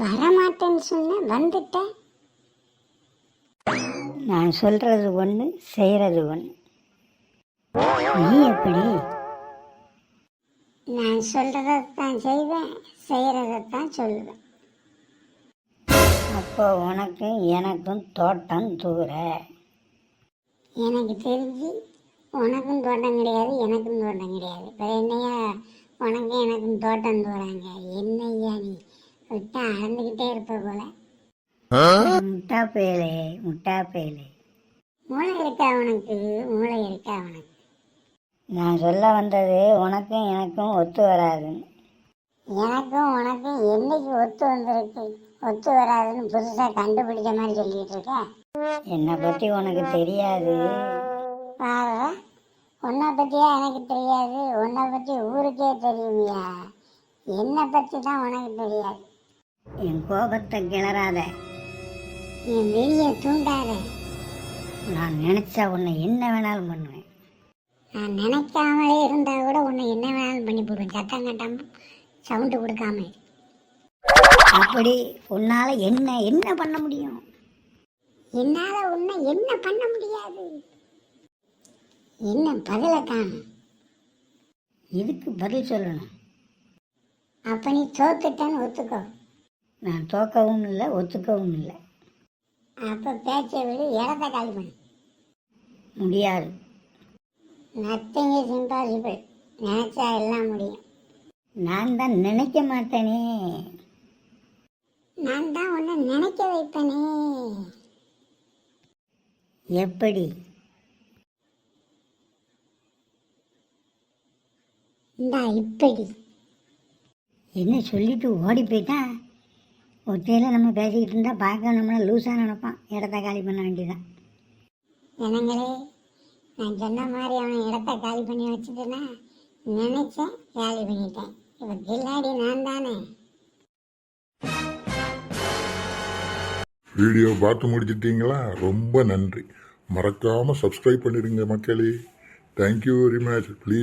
வரமாட்டேன்னு சொன்ன வந்துட்டேன் நான் சொல்கிறது ஒன்று செய்கிறது ஒன்று நீ எப்படி? நான் சொல்றதான் செய்வேன் செய்யறதான் சொல்லுவேன் அப்போ உனக்கும் எனக்கும் தோட்டம் தூர. எனக்கு தெரிஞ்சு உனக்கும் தோட்டம் கிடையாது எனக்கும் தோட்டம் கிடையாது. இப்போ என்னையா? உனக்கும் எனக்கும் தோட்டம் தூராங்க. என்னய்யா நீ? விட்டா அளந்துக்கிட்டே இருப்ப போல. முட்டா பயலே முட்டா பயலே. மூளை இருக்கா உனக்கு? மூளை இருக்கா உனக்கு? நான் சொல்ல வந்தது உனக்கும் எனக்கும் ஒத்து வராதுன்னு. எனக்கும் உனக்கும் என்னைக்கு ஒத்து வந்திருக்கு? ஒத்து வராதுன்னு புதுசாக கண்டுபிடிச்ச மாதிரி சொல்லிட்டு இருக்க? என்னை பற்றி உனக்கு தெரியாது. பாரு உன்னை பற்றியா எனக்கு தெரியாது? உன்னை பற்றி ஊருக்கே தெரியுமியா? என்னை பற்றி தான் உனக்கு தெரியாது. என் கோபத்தை கிளறாத. என் வெளியே தூண்டாத. நான் நினச்சா உன்னை என்ன வேணாலும் பண்ணுவேன். நான் நினைக்காமலே இருந்தா கூட உன்னை என்ன வேணாலும் பண்ணி போடுவேன். சத்தம் கட்டாம சவுண்டு கொடுக்காம. அப்படி உன்னால் என்ன என்ன பண்ண முடியும்? என்னால உன்னை என்ன பண்ண முடியாது? என்ன பதில காணும் இதுக்கு பதில் சொல்லணும்? அப்ப நீ தோத்துட்டேன்னு ஒத்துக்கோ. நான் தோக்கவும் இல்லை ஒத்துக்கவும் இல்லை. அப்ப பேச்சை விடு இடத்த காலி பண்ணு. முடியாது. நத்திங் இஸ் இம்பாசிபிள் நினைச்சா எல்லாம் முடியும். நான் தான் நினைக்க மாட்டேனே. நான் தான் உன்னை நினைக்க வைப்பேனே. எப்படி? இந்தா இப்படி. என்ன சொல்லிட்டு ஓடி போயிட்டான் ஒத்தையில் நம்ம பேசிக்கிட்டு இருந்தால் பார்க்க நம்மளை லூஸாக நினைப்பான். இடத்த காலி பண்ண வேண்டியதான் ஜனங்களே நான் சொன்ன மாதிரி அவனை இடத்த காலி பண்ணி வச்சுட்டேன்னா நினைச்சேன் காலி பண்ணிட்டேன். இப்போ கில்லாடி நான் தானே? வீடியோ பார்த்து முடிச்சிட்டீங்களா? ரொம்ப நன்றி. மறக்காமல் சப்ஸ்கிரைப் பண்ணிடுங்க மக்களே. Thank you very much please